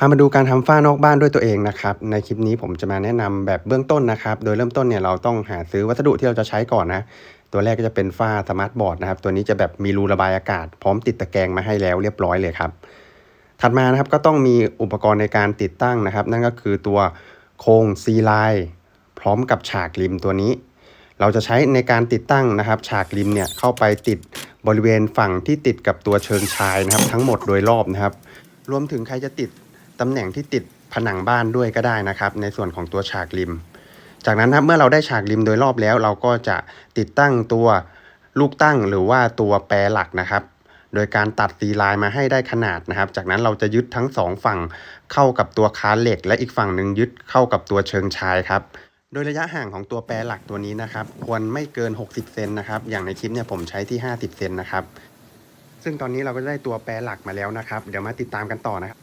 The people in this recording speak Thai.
พามาดูการทำฝ้านอกบ้านด้วยตัวเองนะครับ ในคลิปนี้ผมจะมาแนะนำแบบเบื้องต้นนะครับ โดยเริ่มต้นเนี่ยเราต้องหาซื้อวัสดุที่เราจะใช้ก่อนนะ ตัวแรกก็จะเป็นฝ้าสมาร์ทบอร์ดนะครับ ตัวนี้จะแบบมีรูระบายอากาศ พร้อมติดตะแกรงมาให้แล้วเรียบร้อยเลยครับ ถัดมานะครับก็ต้องมีอุปกรณ์ในการติดตั้งนะครับ นั่นก็คือตัวโครงซีไลน์พร้อมกับฉากริมตัวนี้ เราจะใช้ในการติดตั้งนะครับ ฉากริมเนี่ยเข้าไปติดบริเวณฝั่งที่ติดกับตัวเชิงชายนะครับ ทั้งหมดโดยรอบนะครับ รวมถึงใครจะติด ตำแหน่งที่ติดผนังบ้านด้วยก็ได้นะครับ ในส่วนของตัวฉากริม จากนั้นนะครับเมื่อเราได้ฉากริมโดยรอบแล้ว เราก็จะติดตั้งตัวลูกตั้งหรือว่าตัวแปรหลักนะครับ โดยการตัดซีไลน์มาให้ได้ขนาดนะครับ จากนั้นเราจะยึดทั้งสองฝั่งเข้ากับตัวคานเหล็ก และอีกฝั่งหนึ่งยึดเข้ากับตัวเชิงชายครับโดยระยะห่างของตัวแปรหลักตัวนี้นะครับ ควรไม่เกิน 60 เซนนะครับ อย่างในคลิปเนี่ยผมใช้ที่ 50 เซนนะครับ ซึ่งตอนนี้เราก็ได้ตัวแปรหลักมาแล้วนะครับ เดี๋ยวมาติดตามกันต่อนะครับ